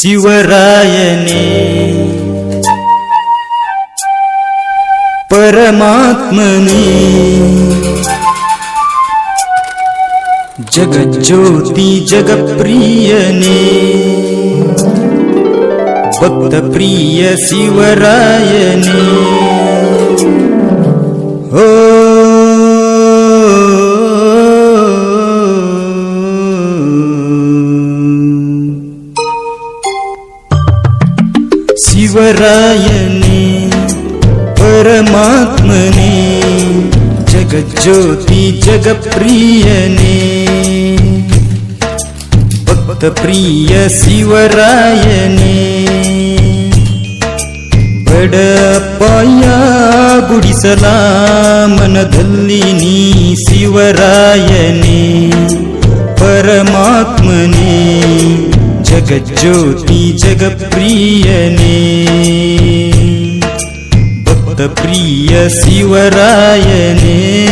ಶಿವರಾಯನೇ ಪರಮಾತ್ಮನೇ ಜಗಜ್ಯೋತಿ ಜಗಪ್ರಿಯನೇ ಭಕ್ತ ಪ್ರಿಯ ಶಿವರಾಯನೇ ಪರಮಾತ್ಮನೇ ಜಗಜ್ಯೋತಿ ಜಗಪ್ರಿಯನೇ ಭಕ್ತ ಪ್ರಿಯ ಶಿವರಾಯನೇ ಬಡಪಾಯ ಗುಡಿಸಲ ಮನದಲ್ಲಿ ಜಗಜ್ಯೋತಿ ಜಗಪ್ರಿಯನೇ. ಭಕ್ತ ಪ್ರಿಯ ಶಿವರಾಯನೇ.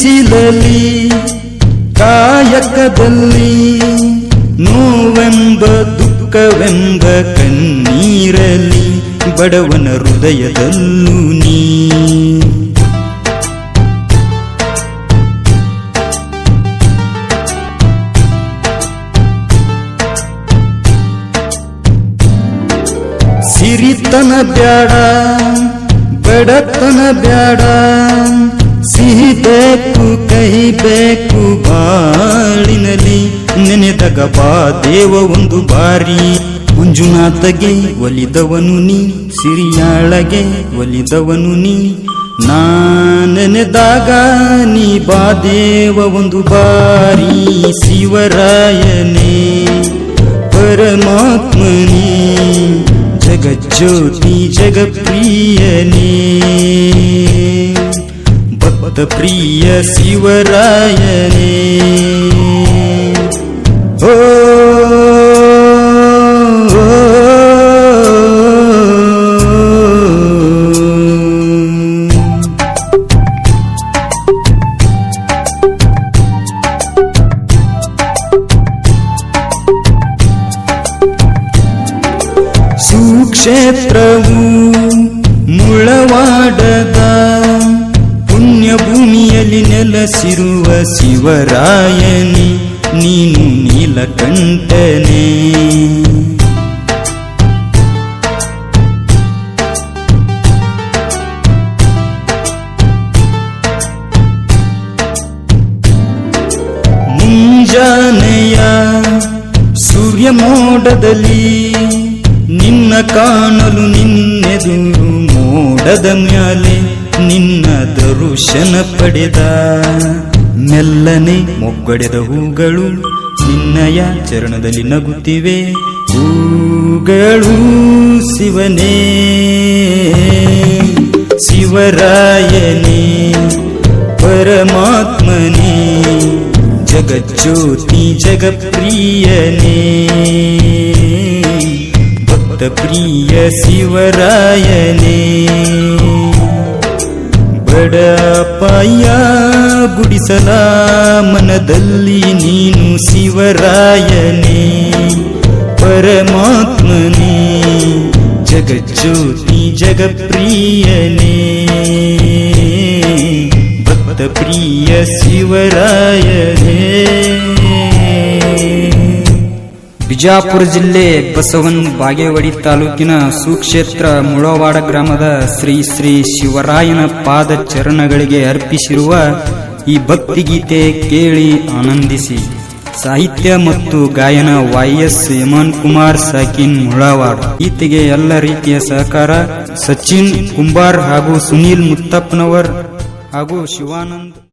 ಬಿಸಿಲಲ್ಲಿ ಕಾಯಕದಲ್ಲಿ ನೋವೆಂಬ ದುಃಖವೆಂಬ ಕಣ್ಣೀರಲಿ ಬಡವನ ಹೃದಯದಲ್ಲೂ ನೀ. ಸಿರಿತನ ಬ್ಯಾಡ ಬಡತನ ಬ್ಯಾಡ ಸಿಹಿ ಬೇಕು, ಕಹಿ ಬೇಕು, ಬಾಳಿನಲ್ಲಿ ನೆನೆದಗ ಬಾ ದೇವ ಒಂದು ಬಾರಿ. ಮಂಜುನಾಥಗೆ ಒಲಿದವನು ನೀ, ಸಿರಿಯಾಳಗೆ ಒಲಿದವನು ನೀ. ನಾ ನೆನೆದಾಗ ನೀ ಬಾ ದೇವ ಒಂದು ಬಾರಿ. ಶಿವರಾಯನೇ, ಪರಮಾತ್ಮನೇ, ಜಗಜ್ಯೋತಿ ಜಗಪ್ರಿಯನೇ. ಭಕ್ತ ಪ್ರಿಯ ಶಿವರಾಯನೇ ಓ ಸುಕ್ಷೇತ್ರವು ಮುಳವಾಡದ ಪುಣ್ಯ ಭೂಮಿಯಲ್ಲಿ ನೆಲೆಸಿರುವ ಶಿವರಾಯನಿ ನೀನು ನೀಲಕಂಠನೆ. ಮುಂಜಾನೆಯ ಸೂರ್ಯ ಮೋಡದಲ್ಲಿ ನಿನ್ನ ಕಾಣಲು ನಿನ್ನೆದು ಮೋಡದ ಮ್ಯಾಲೆ ನಿನ್ನ ದರುಶನ ಪಡೆದ ಮೆಲ್ಲನೆ ಮೊಗ್ಗಡೆದ ಹೂಗಳು ನಿನ್ನಯ ಚರಣದಲ್ಲಿ ನಗುತ್ತಿವೆ. ಹೂಗಳು ಶಿವನೇ, ಶಿವರಾಯನೇ, ಪರಮಾತ್ಮನೇ, ಜಗಜ್ಯೋತಿ ಜಗಪ್ರಿಯನೇ. ಭಕ್ತ ಪ್ರಿಯ ಶಿವರಾಯನೇ ಬಡಪಾಯ ಗುಡಿಸಲ ಮನದಲ್ಲಿ ನೀನು ಶಿವರಾಯನೇ ಪರಮಾತ್ಮನೇ ಜಗಜ್ಯೋತಿ ಜಗಪ್ರಿಯನೇ. ಭಕ್ತ ಪ್ರಿಯ ಶಿವರಾಯನೇ. ಬಿಜಾಪುರ ಜಿಲ್ಲೆ ಬಸವನ್ ಬಾಗೇವಾಡಿ ತಾಲೂಕಿನ ಸುಕ್ಷೇತ್ರ ಮುಳವಾಡ ಗ್ರಾಮದ ಶ್ರೀ ಶ್ರೀ ಶಿವರಾಯನ ಪಾದ ಚರಣಗಳಿಗೆ ಅರ್ಪಿಸಿರುವ ಈ ಭಕ್ತಿಗೀತೆ ಕೇಳಿ ಆನಂದಿಸಿ. ಸಾಹಿತ್ಯ ಮತ್ತು ಗಾಯನ ವೈ ಎಸ್ ಯಮನ್ ಕುಮಾರ್ ಸಾಕಿನ್ ಮುಳವಾಡ. ಈತೆಗೆ ಎಲ್ಲ ರೀತಿಯ ಸಹಕಾರ ಸಚಿನ್ ಕುಂಬಾರ್ ಹಾಗೂ ಸುನೀಲ್ ಮುತ್ತಪ್ಪನವರ್ ಹಾಗೂ ಶಿವಾನಂದ್